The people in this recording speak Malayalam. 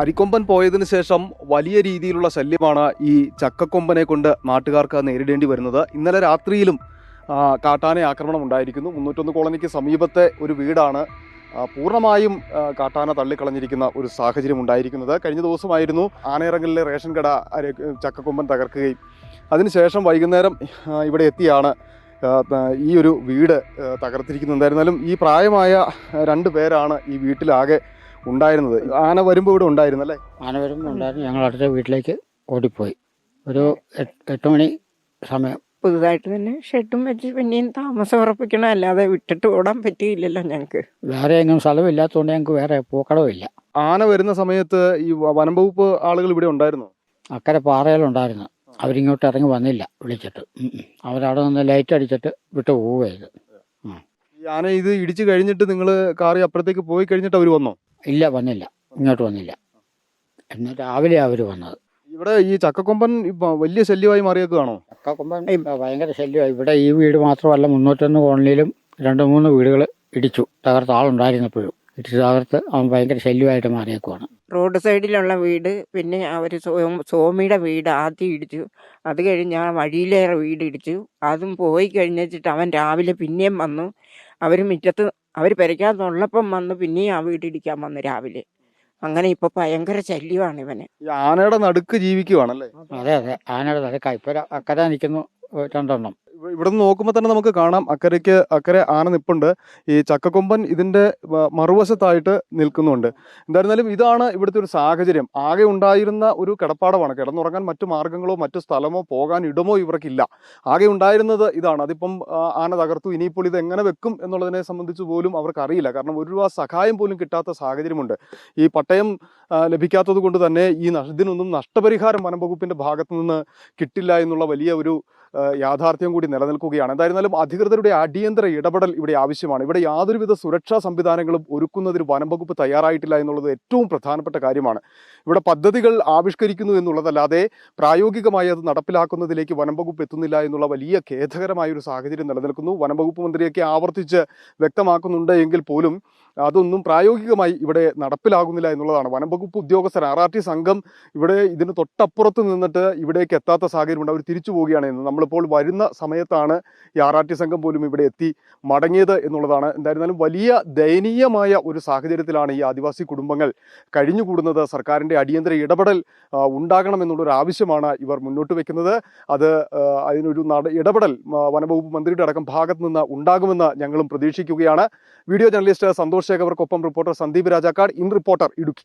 അരിക്കൊമ്പൻ പോയതിന് ശേഷം വലിയ രീതിയിലുള്ള ശല്യമാണ് ഈ ചക്കക്കൊമ്പനെ കൊണ്ട് നാട്ടുകാർക്ക് നേരിടേണ്ടി വരുന്നത്. ഇന്നലെ രാത്രിയിലും കാട്ടാന ആക്രമണം ഉണ്ടായിരിക്കുന്നു. മുന്നൂറ്റൊന്ന് കോളനിക്ക് സമീപത്തെ ഒരു വീടാണ് പൂർണമായും കാട്ടാന തള്ളിക്കളഞ്ഞിരിക്കുന്ന ഒരു സാഹചര്യം ഉണ്ടായിരിക്കുന്നത്. കഴിഞ്ഞ ദിവസമായിരുന്നു ആനയിറങ്ങലിലെ റേഷൻ കട ചക്കക്കൊമ്പൻ തകർക്കുകയും അതിനുശേഷം വൈകുന്നേരം ഇവിടെ എത്തിയാണ് ഈ ഒരു വീട് തകർത്തിരിക്കുന്നത്. എന്തായിരുന്നാലും ഈ പ്രായമായ രണ്ട് പേരാണ് ഈ വീട്ടിലാകെ ഉണ്ടായിരുന്നത്. ആന വരുമ്പോൾ ഇവിടെ ഉണ്ടായിരുന്നു അല്ലേ ആന വരുമ്പോൾ ഉണ്ടായിരുന്നു. ഞങ്ങൾ അടുത്ത വീട്ടിലേക്ക് ഓടിപ്പോയി. ഒരു എട്ട് മണി സമയം. പുതുതായിട്ട് തന്നെ ഷെഡും വെച്ച് പിന്നെയും താമസം ഉറപ്പിക്കണം. അല്ലാതെ വിട്ടിട്ട് ഓടാൻ പറ്റിയില്ലല്ലോ ഞങ്ങൾക്ക് വേറെ എങ്ങും സ്ഥലമില്ലാത്തതുകൊണ്ട് ഞങ്ങൾക്ക് വേറെ പൂക്കടവും ഇല്ല. ആന വരുന്ന സമയത്ത് ഈ വനം വകുപ്പ് ആളുകൾ ഇവിടെ ഉണ്ടായിരുന്നു? അക്കരെ പാറയിലുണ്ടായിരുന്നു. അവരിങ്ങോട്ട് ഇറങ്ങി വന്നില്ല. വിളിച്ചിട്ട്. അവരവിടെ നിന്ന് ലൈറ്റ് അടിച്ചിട്ട് വിട്ട് പോവുകയായിരുന്നു. ഈ ആന ഇത് ഇടിച്ചു കഴിഞ്ഞിട്ട് നിങ്ങൾ കാറി അപ്പുറത്തേക്ക് പോയി കഴിഞ്ഞിട്ട് അവർ വന്നോ? ഇല്ല വന്നില്ല. ഇങ്ങോട്ട് വന്നില്ല. എന്നാ രാവിലെ അവർ വന്നത്. ഇവിടെ ഈ ചക്കക്കൊമ്പൻ ഇപ്പൊ വലിയ ശല്യമായി മാറിയേക്കുകയാണോ ചക്കക്കൊമ്പൻ ഭയങ്കര ശല്യമായി. ഇവിടെ ഈ വീട് മാത്രമല്ല മുന്നൂറ്റൊന്ന് കോളനിയിലും രണ്ട് മൂന്ന് വീടുകൾ ഇടിച്ചു. തകർത്ത ആളുണ്ടായിരുന്നപ്പോഴും. ഇടിച്ച് തകർത്ത് അവൻ ഭയങ്കര ശല്യമായിട്ട് മാറിയേക്കുവാണ്. റോഡ് സൈഡിലുള്ള വീട് പിന്നെ അവർ സോമിയുടെ വീട് ആദ്യം ഇടിച്ചു. അത് കഴിഞ്ഞ് ആ വഴിയിലേറെ വീട് ഇടിച്ചു. അതും പോയി കഴിഞ്ഞിട്ട് അവൻ രാവിലെ പിന്നെയും വന്നു. അവർ മുറ്റത്ത് അവർ പെരയ്ക്കാത്തുള്ളപ്പം വന്ന് പിന്നെയും ആ വീട്ടിടിക്കാൻ വന്നു രാവിലെ. അങ്ങനെ ഇപ്പൊ ഭയങ്കര ശല്യമാണ് ഇവന്. ഈ ആനയുടെ നടുക്ക് ജീവിക്കുവാണല്ലേ? അതെ അതെ. ആനയുടെ തലക്ക ഇപ്പൊ അക്കരെ നിൽക്കുന്നു രണ്ടെണ്ണം. ഇവിടെ നിന്ന് നോക്കുമ്പോൾ തന്നെ നമുക്ക് കാണാം അക്കരയ്ക്ക് അക്കരെ ആന നിപ്പുണ്ട്. ഈ ചക്കക്കൊമ്പൻ ഇതിന്റെ മറുവശത്തായിട്ട് നിൽക്കുന്നുണ്ട്. എന്തായിരുന്നാലും ഇതാണ് ഇവിടുത്തെ ഒരു സാഹചര്യം. ആകെ ഉണ്ടായിരുന്ന ഒരു കിടപ്പാടമാണ്. കിടന്നുറങ്ങാൻ മറ്റു മാർഗങ്ങളോ മറ്റു സ്ഥലമോ പോകാൻ ഇടമോ ഇവർക്കില്ല. ആകെ ഉണ്ടായിരുന്നത് ഇതാണ്. അതിപ്പം ആന തകർത്തു. ഇനിയിപ്പോൾ ഇത് എങ്ങനെ വെക്കും എന്നുള്ളതിനെ സംബന്ധിച്ച് പോലും അവർക്കറിയില്ല. കാരണം ഒരു രൂപ സഹായം പോലും കിട്ടാത്ത സാഹചര്യമുണ്ട്. ഈ പട്ടയം ലഭിക്കാത്തത് കൊണ്ട് തന്നെ ഈ ഇതിനൊന്നും നഷ്ടപരിഹാരം വനം വകുപ്പിന്റെ ഭാഗത്തു നിന്ന് കിട്ടില്ല എന്നുള്ള വലിയ ഒരു യാഥാർത്ഥ്യം കൂടി നിലനിൽക്കുകയാണ്. എന്തായിരുന്നാലും അധികൃതരുടെ അടിയന്തര ഇടപെടൽ ഇവിടെ ആവശ്യമാണ്. ഇവിടെ യാതൊരുവിധ സുരക്ഷാ സംവിധാനങ്ങളും ഒരുക്കുന്നതിന് വനം വകുപ്പ് തയ്യാറായിട്ടില്ല എന്നുള്ളത് ഏറ്റവും പ്രധാനപ്പെട്ട കാര്യമാണ്. ഇവിടെ പദ്ധതികൾ ആവിഷ്കരിക്കുന്നു എന്നുള്ളതല്ലാതെ പ്രായോഗികമായി അത് നടപ്പിലാക്കുന്നതിലേക്ക് വനം വകുപ്പ് എത്തുന്നില്ല എന്നുള്ള വലിയ ഖേദകരമായ ഒരു സാഹചര്യം നിലനിൽക്കുന്നു. വനം വകുപ്പ് മന്ത്രിയൊക്കെ ആവർത്തിച്ച് വ്യക്തമാക്കുന്നുണ്ട് എങ്കിൽ പോലും അതൊന്നും പ്രായോഗികമായി ഇവിടെ നടപ്പിലാകുന്നില്ല എന്നുള്ളതാണ്. വനം വകുപ്പ് ഉദ്യോഗസ്ഥർ ആർ ആർ ടി സംഘം ഇവിടെ ഇതിന് തൊട്ടപ്പുറത്ത് നിന്നിട്ട് ഇവിടേക്ക് എത്താത്ത സാഹചര്യമുണ്ട് അവർ തിരിച്ചു പോവുകയാണ് എന്ന്. നമ്മളിപ്പോൾ വരുന്ന സമയത്താണ് ഈ ആർ ആർ ടി സംഘം പോലും ഇവിടെ എത്തി മടങ്ങിയത് എന്നുള്ളതാണ്. എന്തായിരുന്നാലും വലിയ ദയനീയമായ ഒരു സാഹചര്യത്തിലാണ് ഈ ആദിവാസി കുടുംബങ്ങൾ കഴിഞ്ഞുകൂടുന്നത്. സർക്കാരിന്റെ അടിയന്തര ഇടപെടൽ ഉണ്ടാകണമെന്നുള്ളൊരു ആവശ്യമാണ് ഇവർ മുന്നോട്ട് വെക്കുന്നത്. അത് അതിനൊരു നട ഇടപെടൽ വനവകുപ്പ് മന്ത്രിയുടെ അടക്കം ഭാഗത്ത് നിന്ന് ഉണ്ടാകുമെന്ന് ഞങ്ങളും പ്രതീക്ഷിക്കുകയാണ്. Video journalist Santhosh ശേഖർക്കൊപ്പം reporter Sandeep Rajakkad in reporter Idukki.